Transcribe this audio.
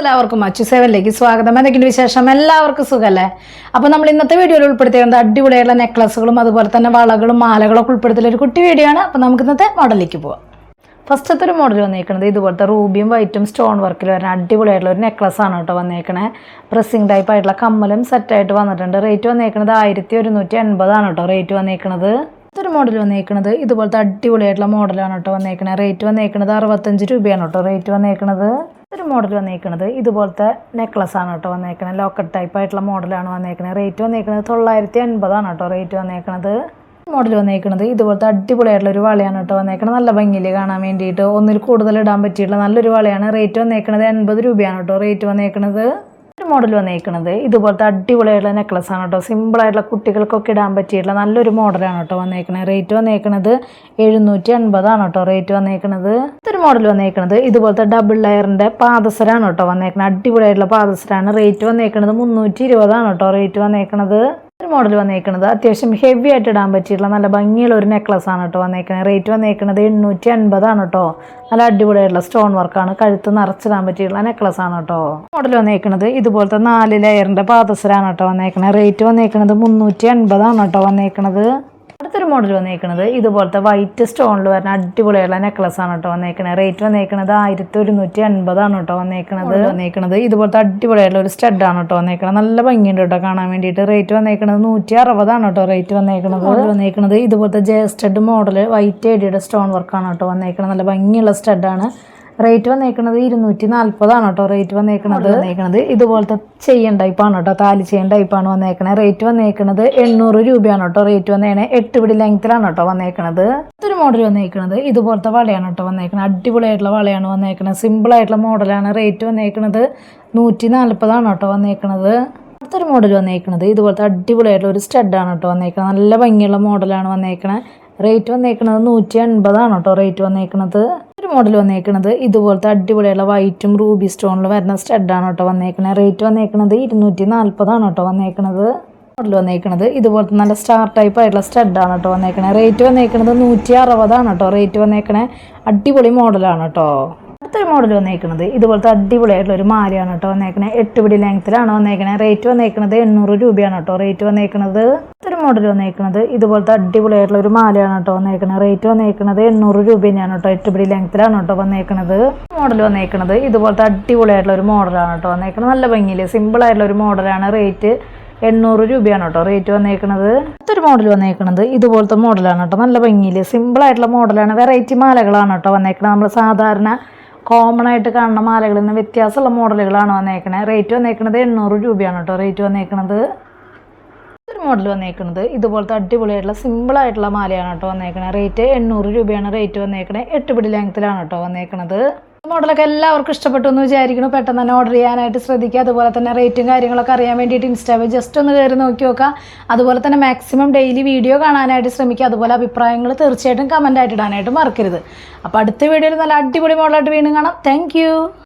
എല്ലാവർക്കും അച്ചു സേവനിലേക്ക് സ്വാഗതം. എന്തെങ്കിലും വിശേഷം? എല്ലാവർക്കും സുഖമല്ലേ അപ്പോൾ നമ്മൾ ഇന്നത്തെ വീഡിയോയിൽ ഉൾപ്പെടുത്തിയിരുന്നത് അടിപൊളിയായിട്ടുള്ള നെക്ലസുകളും അതുപോലെ തന്നെ വളകളും മാലകളൊക്കെ ഉൾപ്പെടുത്തിയ ഒരു കുട്ടി വീഡിയോ ആണ്. അപ്പോൾ നമുക്ക് ഇന്നത്തെ മോഡലിലേക്ക് പോവാം. ഫസ്റ്റത്തെ ഒരു മോഡൽ വന്നേക്കുന്നത് ഇതുപോലത്തെ റൂബിയും വൈറ്റും സ്റ്റോൺ വർക്കിൽ വരുന്ന അടിപൊളിയായിട്ടുള്ള ഒരു നെക്ലസ് ആണ് കേട്ടോ വന്നേക്കണേ. പ്രസ്സിംഗ് ടൈപ്പ് ആയിട്ടുള്ള കമ്മലും സെറ്റായിട്ട് വന്നിട്ടുണ്ട്. റേറ്റ് വന്നേക്കുന്നത് ആയിരത്തി ഒരുന്നൂറ്റി എൺപതാണ് കേട്ടോ റേറ്റ് വന്നേക്കുന്നത് ഇതൊരു മോഡൽ വന്നേക്കുന്നത് ഇതുപോലത്തെ അടിപൊളിയായിട്ടുള്ള മോഡലാണ് കേട്ടോ വന്നേക്കണേ. റേറ്റ് വന്നേക്കുന്നത് അറുപത്തഞ്ച് രൂപയാണ് കേട്ടോ റേറ്റ് വന്നേക്കുന്നത് ഒരു മോഡൽ വന്നേക്കുന്നത് ഇതുപോലത്തെ നെക്ലസ് ആണ് കേട്ടോ വന്നേക്കുന്നത് ലോക്കറ്റ് ടൈപ്പ് ആയിട്ടുള്ള മോഡലാണ് വന്നേക്കുന്നത് റേറ്റ് വന്നേക്കുന്നത് തൊള്ളായിരത്തി അൻപതാണ് കേട്ടോ റേറ്റ് വന്നേക്കുന്നത് മോഡൽ വന്നേക്കുന്നത് ഇതുപോലത്തെ അടിപൊളിയായിട്ടുള്ള ഒരു വളയാണ് കേട്ടോ വന്നേക്കുന്നത് നല്ല ഭംഗിയിൽ കാണാൻ വേണ്ടിയിട്ട് ഒന്നിൽ കൂടുതൽ ഇടാൻ പറ്റിയിട്ടുള്ള നല്ലൊരു വളയാണ്. റേറ്റ് വന്നേക്കുന്നത് എൺപത് രൂപയാണ് കേട്ടോ റേറ്റ് വന്നേക്കുന്നത് മോഡൽ വന്നേക്കുന്നത് ഇതുപോലത്തെ അടിപൊളിയായിട്ടുള്ള നെക്ലസ് ആണ് കേട്ടോ. സിമ്പിളായിട്ടുള്ള കുട്ടികൾക്കൊക്കെ ഇടാൻ പറ്റിയിട്ടുള്ള നല്ലൊരു മോഡലാണ് കേട്ടോ വന്നേക്കുന്നത് റേറ്റ് വന്നേക്കുന്നത് എഴുന്നൂറ്റി എൺപതാണ് കേട്ടോ. റേറ്റ് വന്നേക്കുന്നത് ഇതൊരു മോഡൽ വന്നേക്കുന്നത് ഇതുപോലത്തെ ഡബിൾ ലെയറിന്റെ പാദസരാണ് കേട്ടോ വന്നേക്കുന്നത് അടിപൊളിയായിട്ടുള്ള പാദസരാണ് റേറ്റ് വന്നേക്കുന്നത് മുന്നൂറ്റി ഇരുപതാണ് കേട്ടോ. റേറ്റ് വന്നേക്കുന്നത് ഒരു മോഡൽ വന്നേക്കുന്നത് അത്യാവശ്യം ഹെവി ആയിട്ട് ഇടാൻ പറ്റിയിട്ടുള്ള നല്ല ഭംഗിയുള്ള ഒരു നെക്ലസ് ആണ് കേട്ടോ വന്നേക്കുന്നത് റേറ്റ് വന്നേക്കുന്നത് എണ്ണൂറ്റി അൻപതാണ് കേട്ടോ. നല്ല അടിപൊളിയായിട്ടുള്ള സ്റ്റോൺ വർക്കാണ് കഴുത്ത് നിറച്ചിടാൻ പറ്റിയിട്ടുള്ള നെക്ലസ് ആണ് കേട്ടോ. മോഡൽ വന്നേക്കുന്നത് ഇതുപോലത്തെ നാല് ലെയറിന്റെ പാദസരാണ് കേട്ടോ വന്നേക്കുന്നത് റേറ്റ് വന്നേക്കുന്നത് മുന്നൂറ്റി അൻപതാണ് കേട്ടോ വന്നേക്കുന്നത് അടുത്തൊരു മോഡൽ വന്നേക്കുന്നത് ഇതുപോലത്തെ വൈറ്റ് സ്റ്റോണിൽ വരുന്ന അടിപൊളിയുള്ള നെക്ലസ് ആണ് കേട്ടോ വന്നേക്കുന്നത് റേറ്റ് വന്നേക്കുന്നത് ആയിരത്തി ഒരുന്നൂറ്റി അൻപതാണ് കേട്ടോ വന്നേക്കുന്നത് വന്നേക്കുന്നത് ഇതുപോലത്തെ അടിപൊളിയായിട്ടുള്ള ഒരു സ്റ്റഡ് ആണ് കേട്ടോ വന്നേക്കുന്നത് നല്ല ഭംഗിയുണ്ട് കേട്ടോ കാണാൻ വേണ്ടിയിട്ട്. റേറ്റ് വന്നേക്കുന്നത് നൂറ്റി അറുപതാണ് കേട്ടോ റേറ്റ് വന്നേക്കുന്നത് മോഡൽ വന്നേക്കുന്നത് ഇതുപോലത്തെ ജെ സ്റ്റഡ് മോഡൽ വൈറ്റ് ഏടിയുടെ സ്റ്റോൺ വർക്കാണ് കേട്ടോ വന്നേക്കുന്നത് നല്ല ഭംഗിയുള്ള സ്റ്റഡാണ് റേറ്റ് വന്നേക്കുന്നത് ഇരുന്നൂറ്റി നാൽപ്പതാണ് കേട്ടോ റേറ്റ് വന്നേക്കുന്നത് വന്നേക്കുന്നത് ഇതുപോലത്തെ ചെയിൻ ടൈപ്പാണ് കേട്ടോ താലി ചെയിൻ ടൈപ്പാണ് വന്നേക്കണത് റേറ്റ് വന്നേക്കുന്നത് എണ്ണൂറ് രൂപയാണ് കേട്ടോ റേറ്റ് വന്നേക്കണേ. എട്ട് പിടി ലെങ്ത്തിലാണ് കേട്ടോ വന്നേക്കണത്. ഒരു മോഡൽ വന്നേക്കണത് ഇതുപോലത്തെ വളയാണ് കേട്ടോ വന്നേക്കണത് അടിപൊളിയായിട്ടുള്ള വളയാണ് വന്നേക്കണത് സിമ്പിൾ ആയിട്ടുള്ള മോഡലാണ് റേറ്റ് വന്നേക്കണത് നൂറ്റി നാൽപ്പതാണ് കേട്ടോ വന്നേക്കണത്. അടുത്തൊരു മോഡൽ വന്നേക്കണത് ഇതുപോലത്തെ അടിപൊളിയായിട്ടുള്ള ഒരു സ്റ്റഡാണ് കേട്ടോ വന്നേക്കണത് നല്ല ഭംഗിയുള്ള മോഡലാണ് വന്നേക്കണത് റേറ്റ് വന്നേക്കണത് നൂറ്റി എൺപതാണ് കേട്ടോ റേറ്റ് വന്നേക്കണത്. മോഡൽ വന്നേക്കണത്. ഇതുപോലത്തെ അടിപൊളിയുള്ള വൈറ്റും റൂബി സ്റ്റോണിൽ വരുന്ന സ്റ്റഡാണ് കേട്ടോ വന്നേക്കണത്. റേറ്റ് വന്നേക്കണത് ഇരുന്നൂറ്റി നാൽപ്പതാണ് കേട്ടോ വന്നേക്കണത്. മോഡൽ വന്നേക്കണത്. ഇതുപോലത്തെ നല്ല സ്റ്റാർ ടൈപ്പ് ആയിട്ടുള്ള സ്റ്റഡാണ് കേട്ടോ വന്നേക്കണത്. റേറ്റ് വന്നേക്കണത് നൂറ്റി അറുപതാണ് കേട്ടോ. റേറ്റ് വന്നേക്കണേ അടിപൊളി മോഡലാണ് കേട്ടോ. അടുത്തൊരു മോഡൽ വന്നേക്കുന്നത് ഇതുപോലത്തെ അടിപൊളിയായിട്ടുള്ള ഒരു മാലയാണ് കേട്ടോ വന്നേക്കുന്നത് എട്ട് പിടി ലെങ്ത്തിലാണ് വന്നേക്കുന്നത് റേറ്റ് വന്നേക്കുന്നത് എണ്ണൂറ് രൂപയാണ് കേട്ടോ. റേറ്റ് വന്നേക്കുന്നത് അടുത്തൊരു മോഡൽ വന്നേക്കുന്നത് ഇതുപോലത്തെ അടിപൊളിയായിട്ടുള്ള ഒരു മാലയാണ് കേട്ടോ വന്നേക്കുന്നത് റേറ്റ് വന്നേക്കുന്നത് എണ്ണൂറ് രൂപയാണ് കേട്ടോ. എട്ട് പിടി ലെങ്ത്തിലാണ് കേട്ടോ വന്നേക്കുന്നത് മോഡൽ വന്നേക്കുന്നത് ഇതുപോലത്തെ അടിപൊളിയായിട്ടുള്ള ഒരു മോഡലാണ് കേട്ടോ വന്നേക്കുന്നത് നല്ല ഭംഗിയില്ലേ സിമ്പിൾ ആയിട്ടുള്ള ഒരു മോഡലാണ് റേറ്റ് എണ്ണൂറ് രൂപയാണ് കേട്ടോ. റേറ്റ് വന്നേക്കുന്നത് അടുത്തൊരു മോഡൽ വന്നേക്കുന്നത് ഇതുപോലത്തെ മോഡലാണ് കേട്ടോ. നല്ല ഭംഗിയിൽ സിമ്പിൾ ആയിട്ടുള്ള മോഡലാണ് വെറൈറ്റി മാലകളാണ് കേട്ടോ വന്നേക്കുന്നത് നമ്മൾ സാധാരണ കോമൺ ആയിട്ട് കാണുന്ന മാലകളിൽ നിന്ന് വ്യത്യാസമുള്ള മോഡലുകളാണ് വന്നേക്കണേ. റേറ്റ് വന്നേക്കണത് എണ്ണൂറ് രൂപയാണ് കേട്ടോ. റേറ്റ് വന്നേക്കണത് ഒരു മോഡൽ വന്നേക്കുന്നത് ഇതുപോലത്തെ അടിപൊളിയായിട്ടുള്ള സിമ്പിൾ ആയിട്ടുള്ള മാലയാണ് കേട്ടോ വന്നേക്കണേ. റേറ്റ് എണ്ണൂറ് രൂപയാണ് റേറ്റ് വന്നേക്കണേ. എട്ട് പിടി ലെങ്ത്തിലാണ് കേട്ടോ വന്നേക്കണത്. മോഡലൊക്കെ എല്ലാവർക്കും ഇഷ്ടപ്പെട്ടു എന്ന് വിചാരിക്കുന്നു. പെട്ടെന്ന് തന്നെ ഓർഡർ ചെയ്യാനായിട്ട് ശ്രദ്ധിക്കുക. അതുപോലെ തന്നെ റേറ്റും കാര്യങ്ങളൊക്കെ അറിയാൻ വേണ്ടിയിട്ട് ഇൻസ്റ്റാവിൽ ജസ്റ്റ് ഒന്ന് കയറി നോക്കി നോക്കുക. അതുപോലെ തന്നെ മാക്സിമം ഡെയിലി വീഡിയോ കാണാനായിട്ട് ശ്രമിക്കുക. അതുപോലെ അഭിപ്രായങ്ങൾ തീർച്ചയായിട്ടും കമന്റ് ആയിട്ട് ഇടാനായിട്ട് മറക്കരുത്. അപ്പോൾ അടുത്ത വീഡിയോയിൽ നല്ല അടിപൊളി മോഡലായിട്ട് വീണ്ടും കാണാം. താങ്ക്